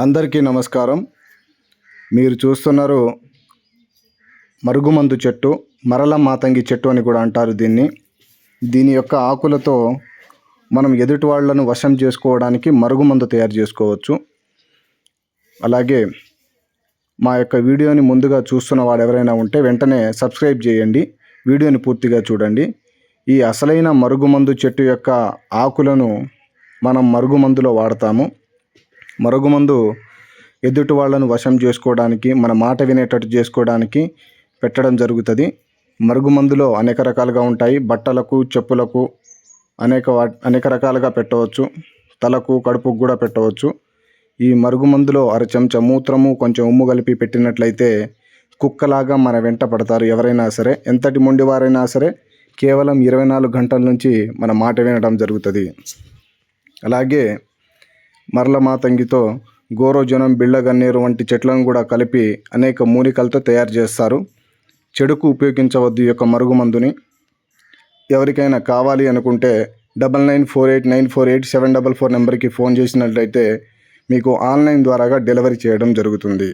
అందరికీ నమస్కారం. మీరు చూస్తున్నారు మరుగుమందు చెట్టు మరల మాతంగి చెట్టు అని కూడా అంటారు దీన్ని. దీని యొక్క ఆకులతో మనం ఎదుటి వాళ్ళను వశం చేసుకోవడానికి మరుగుమందు తయారు చేసుకోవచ్చు. అలాగే మా యొక్క వీడియోని ముందుగా చూస్తున్న వాడు ఎవరైనా ఉంటే వెంటనే సబ్స్క్రైబ్ చేయండి. వీడియోని పూర్తిగా చూడండి. ఈ అసలైన మరుగుమందు చెట్టు యొక్క ఆకులను మనం మరుగుమందులో వాడతాము. మరుగుమందు ఎదుటి వాళ్ళను వశం చేసుకోవడానికి మన మాట వినేటట్టు చేసుకోవడానికి పెట్టడం జరుగుతుంది. మరుగుమందులో అనేక రకాలుగా ఉంటాయి. బట్టలకు చెప్పులకు అనేక వా అనేక రకాలుగా పెట్టవచ్చు. తలకు కడుపుకు కూడా పెట్టవచ్చు. ఈ మరుగుమందులో అర చెంచా మూత్రము కొంచెం ఉమ్ము కలిపి పెట్టినట్లయితే కుక్కలాగా మన వెంట పడతారు ఎవరైనా సరే. ఎంతటి మొండివారైనా సరే కేవలం ఇరవై నాలుగు గంటల నుంచి మన మాట వినడం జరుగుతుంది. అలాగే మరల మాతంగితో గోరోజనం బిళ్ళగన్నేరు వంటి చెట్లను కూడా కలిపి అనేక మూలికలతో తయారు చేస్తారు. చెడుకు ఉపయోగించవద్దు ఈ యొక్క మరుగుమందుని ఎవరికైనా కావాలి అనుకుంటే double nine four eight nine four eight seven double four నెంబర్కి ఫోన్ చేసినట్లయితే మీకు ఆన్లైన్ ద్వారాగా డెలివరీ చేయడం జరుగుతుంది.